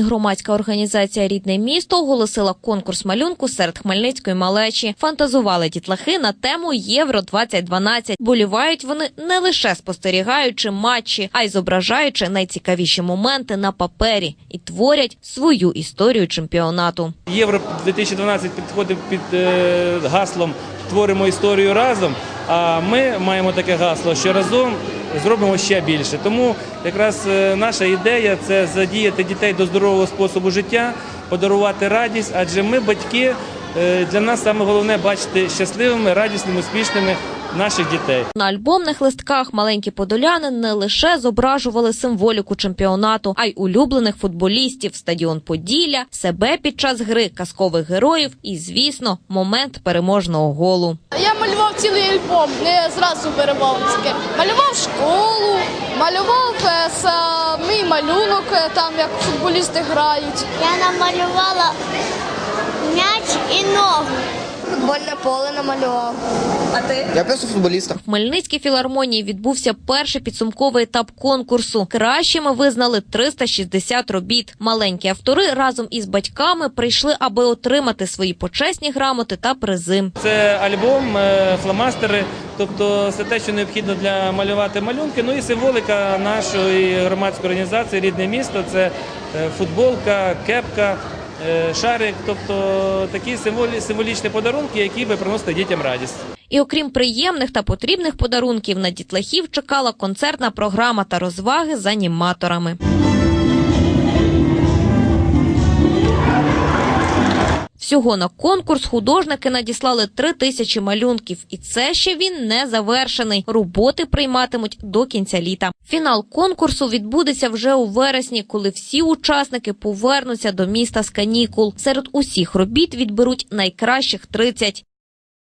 Громадська організація Рідне місто оголосила конкурс малюнку серед хмельницької малечі. Фантазували дітлахи на тему Євро 2012 Болівають вони не лише спостерігаючи матчі, а й зображаючи найцікавіші моменти на папері і творять свою історію чемпіонату. Євро 2012 підходив під е, гаслом Творимо історію разом. А ми маємо таке гасло, що разом зробимо ще більше. Тому якраз е, наша ідея це задіяти дітей до здорового способу життя, подарувати радість, адже ми, батьки, е, для нас саме головне бачити щасливими, радісними, успішними наших дітей. На альбомних листках маленькі подоляни не лише зображували символіку чемпіонату, а й улюблених футболістів, стадіон Поділля, себе під час гри, казкових героїв і, звісно, момент переможного голу. Я малював цілий альбом, не зразу перемовницьки. Малював малював мій самий малюнок, е, там як футболісти грають. Я намалювала м'яч і ногу. Футбольне поле намалював. Я просто футболіста. В Хмельницькій філармонії відбувся перший підсумковий етап конкурсу. Кращими визнали 360 робіт. Маленькі автори разом із батьками прийшли, аби отримати свої почесні грамоти та призи. Це альбом, е, фломастери, тобто все те, що необхідно для малювати малюнки. Ну і символика нашої громадської організації Рідне місто це е, футболка, кепка, шарик, тобто такі символі, символічні подарунки, які би приносили дітям радість. І окрім приємних та потрібних подарунків, на дітлахів чекала концертна програма та розваги з аніматорами. Всього на конкурс художники надіслали три тисячі малюнків, і це ще він не завершений. Роботи прийматимуть до кінця літа. Фінал конкурсу відбудеться вже у вересні, коли всі учасники повернуться до міста з канікул. Серед усіх робіт відберуть найкращих 30.